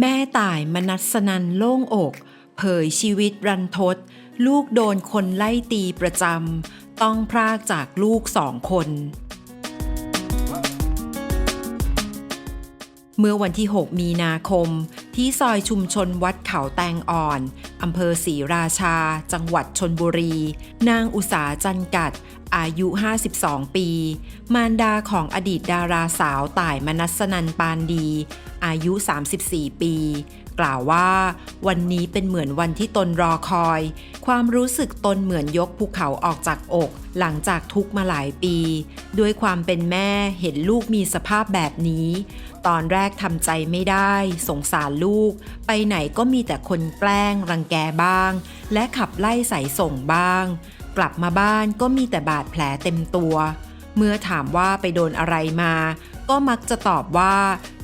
แม่ตายมนัสนันโล่งอก เผยชีวิตรันทด ลูกโดนคนไล่ตีประจำ ต้องพรากจากลูกสองคน เมื่อวันที่ 6 มีนาคม ที่ซอยชุมชนวัดเขาแตงอ่อน อำเภอศรีราชา จังหวัดชนบุรี นางอุสาจันกัด อายุ 52 ปี มารดาของอดีตดาราสาวต่ายมนัสนันปานดี อายุ 34 ปี กล่าวว่า วันนี้เป็นเหมือนวันที่ตนรอคอย ความรู้สึกตนเหมือนยกภูเขาออกจากอก หลังจากทุกมาหลายปี ด้วยความเป็นแม่เห็นลูกมีสภาพแบบนี้ ตอนแรกทำใจไม่ได้ สงสารลูก ไปไหนก็มีแต่คนแกล้ง รังแกบ้าง และขับไล่ใส่ส่งบ้าง กลับมาบ้านก็มีแต่บาดแผลเต็มตัว เมื่อถามว่าไปโดนอะไรมา ก็มักจะตอบว่า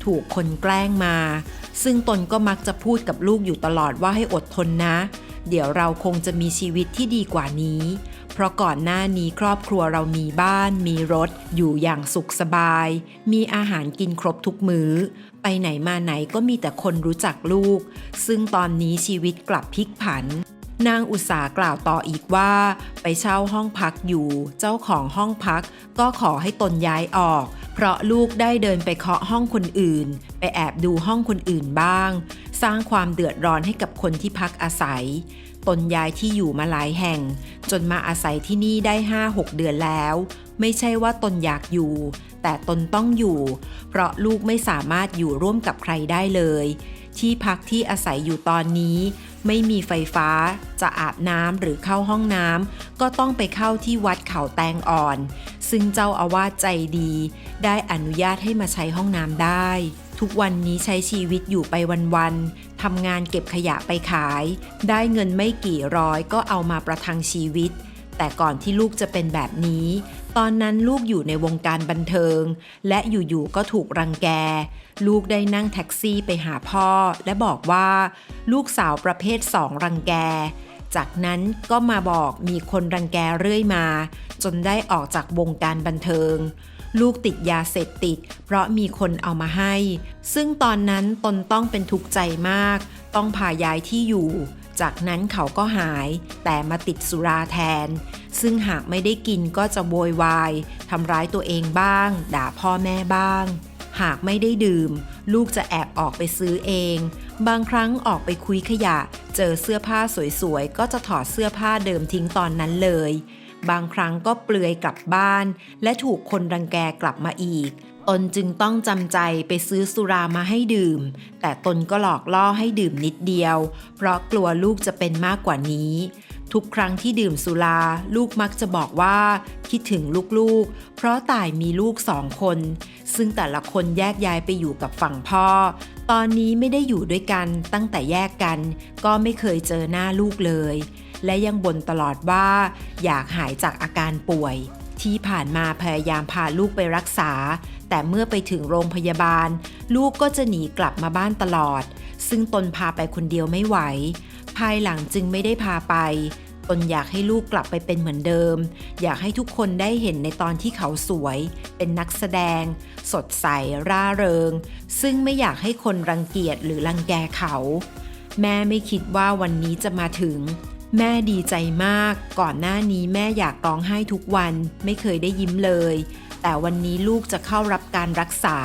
ถูกคนแกล้งมา ซึ่งตนก็มักจะพูดกับลูกอยู่ตลอดว่าให้อดทนนะ เดี๋ยวเราคงจะมีชีวิตที่ดีกว่านี้ เพราะก่อนหน้านี้ครอบครัวเรามีบ้าน มีรถ อยู่อย่างสุขสบาย มีอาหารกินครบทุกมือ้อ ไปไหนมาไหนก็มีแต่คนรู้จักลูก ซึ่งตอนนี้ชีวิตกลับพลิกผัน นางอุตสากล่าวต่ออีกว่า ไปเช่าห้องพักอยู่ เจ้าของห้องพักก็ขอให้ตนย้ายออก เพราะลูกได้เดินไปเคาะห้องคนอื่น ไปแอบดูห้องคนอื่นบ้าง สร้างความเดือดร้อนให้กับคนที่พักอาศัย ตนย้ายที่อยู่มาหลายแห่ง จนมาอาศัยที่นี่ได้ 5-6 เดือนแล้ว ไม่ใช่ว่าตนอยากอยู่ แต่ตนต้องอยู่ เพราะลูกไม่สามารถอยู่ร่วมกับใครได้เลย ที่พักที่อาศัยอยู่ตอนนี้ ไม่มีไฟฟ้า จะอาบน้ำหรือเข้าห้องน้ำก็ต้องไปเข้าที่วัดเขาแตงอ่อน ซึ่งเจ้าอาวาสใจดี ได้อนุญาตให้มาใช้ห้องน้ำได้ ทุกวันนี้ใช้ชีวิตอยู่ไปวันๆทำงานเก็บขยะไปขาย ได้เงินไม่กี่ร้อยก็เอามาประทังชีวิต แต่ก่อนที่ลูกจะเป็นแบบนี้ ตอนนั้นลูกอยู่ในวงการบันเทิง และอยู่ๆก็ถูกรังแก ลูกได้นั่งแท็กซี่ไปหาพ่อ และบอกว่า ลูกสาวประเภทสองรังแก จากนั้นก็มาบอกมีคนรังแกเรื่อยมา จนได้ออกจากวงการบันเทิงลูกติดยาเสพติด เพราะมีคนเอามาให้ ซึ่งตอนนั้นตนต้องเป็นทุกข์ใจมาก ต้องพาย้ายที่อยู่ จากนั้นเขาก็หายแต่มาติดสุราแทน ซึ่งหากไม่ได้กินก็จะโวยวายทำร้ายตัวเองบ้าง ด่าพ่อแม่บ้าง หากไม่ได้ดื่ม ลูกจะแอบออกไปซื้อเอง บางครั้งออกไปคุยขยะ เจอเสื้อผ้าสวยๆ ก็จะถอดเสื้อผ้าเดิมทิ้งตอนนั้นเลย บางครั้งก็เปลือยกลับบ้าน และถูกคนรังแกกลับมาอีก ตนจึงต้องจำใจไปซื้อสุรามาให้ดื่ม แต่ตนก็หลอกล่อให้ดื่มนิดเดียว เพราะกลัวลูกจะเป็นมากกว่านี้ ทุกครั้งที่ดื่มสุรา ลูกมักจะบอกว่า คิดถึงลูกๆ เพราะต่ายมีลูกสองคน ซึ่งแต่ละคนแยกย้ายไปอยู่กับฝั่งพ่อ ตอนนี้ไม่ได้อยู่ด้วยกันตั้งแต่แยกกัน ก็ไม่เคยเจอหน้าลูกเลย และยังบ่นตลอดว่า อยากหายจากอาการป่วย ที่ผ่านมาพยายามพาลูกไปรักษา แต่เมื่อไปถึงโรงพยาบาล ลูกก็จะหนีกลับมาบ้านตลอด ซึ่งตนพาไปคนเดียวไม่ไหว ภายหลังจึงไม่ได้พาไป ตนอยากให้ลูกกลับไปเป็นเหมือนเดิม อยากให้ทุกคนได้เห็นในตอนที่เขาสวย เป็นนักแสดง สดใส ร่าเริง ซึ่งไม่อยากให้คนรังเกียจหรือรังแกเขา แม่ไม่คิดว่าวันนี้จะมาถึง แม่ดีใจมาก ก่อนหน้านี้แม่อยากร้องไห้ทุกวัน ไม่เคยได้ยิ้มเลย แต่วันนี้ลูกจะเข้ารับการรักษา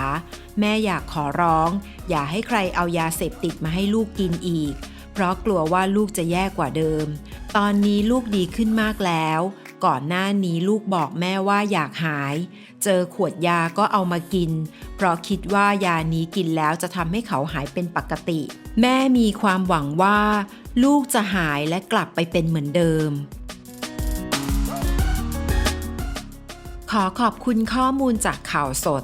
แม่อยากขอร้อง อย่าให้ใครเอายาเสพติดมาให้ลูกกินอีก เพราะกลัวว่าลูกจะแย่กว่าเดิม ตอนนี้ลูกดีขึ้นมากแล้ว ก่อนหน้านี้ลูกบอกแม่ว่าอยากหาย เจอขวดยาก็เอามากิน เพราะคิดว่ายานี้กินแล้วจะทำให้เขาหายเป็นปกติ แม่มีความหวังว่า ลูกจะหายและกลับไปเป็นเหมือนเดิม ขอขอบคุณข้อมูลจากข่าวสด